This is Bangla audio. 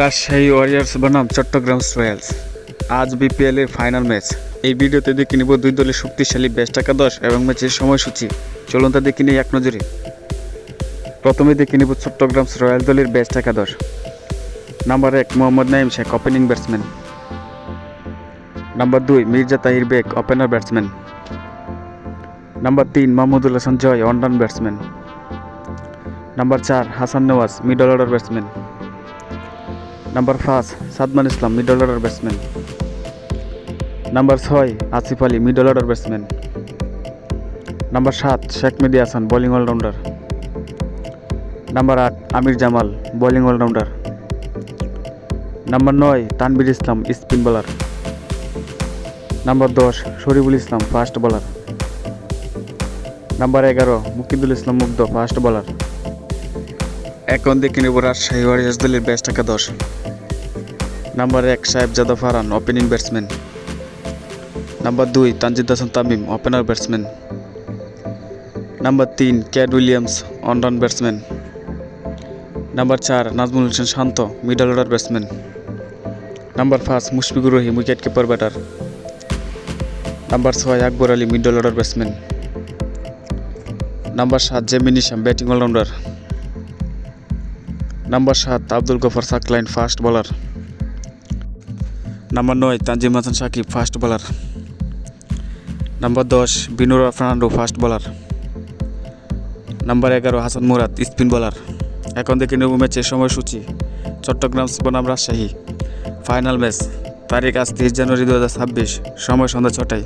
রাজশাহী ওয়ারিয়ার্স বনাম চট্টগ্রাম রয়্যালস আজ বিপিএল এর ফাইনাল ম্যাচ এই ভিডিওতে দেখে নিব দুই দলের শক্তিশালী বেস্ট একাদশ এবং ম্যাচের সময়সূচি। চলুন তা দেখে নিই এক নজরে। প্রথমে দেখে নিব চট্টগ্রাম রয়্যাল দলের বেস্ট একাদশ। নাম্বার এক, Mohammad Naim Sheikh opening batsman number দুই, Mirza Tahir Baig opener batsman number তিন, Mahmudul Hasan Joy one down batsman number চার, Hasan Nawaz middle order batsman number পাঁচ Sadman Islam middle order batsman number ছয় Asif Ali middle order batsman number সাত Sheikh Mehedi Hasan bowling allrounder number আট Amir Jamal bowling allrounder number নয় Tanvir Islam spin bowler number দশ, Shoriful Islam fast bowler number এগারো মুকিদুল ইসলাম মুগ্ধ ফাস্ট বোলার এখন দেখে নেব রাজশাহী ওয়ারিয়ার্স দলের বেস্ট একাদশ নাম্বার এক, Sahib Sahibzada Farhan opening batsman number দুই, Tanzid Hasan Tamim opener batsman number তিন, ক্যাড উইলিয়ামস অনরান ব্যাটসম্যান নাম্বার চার, Najmul Hossain Shanto middle order batsman number পাঁচ, Mushfiqur Rahim wicket keeper batter number ছয়, Akbar Ali middle order batsman number সাত, Jimmy Neesham batting allrounder number সাত, Abdul Gaffar Saqlain, fast bowler number নয়, Tanzim Hasan Sakib, fast bowler number দশ, Binura Fernando, fast bowler number এগারো, হাসান মুরাদ, স্পিন বোলার এখন দেখে নেব ম্যাচের সময়সূচি। চট্টগ্রাম বনাম রাজশাহী। ফাইনাল ম্যাচ তারিখ আজ তিরিশ জানুয়ারি দু হাজার ছাব্বিশ, সময় সন্ধ্যা ছটায়।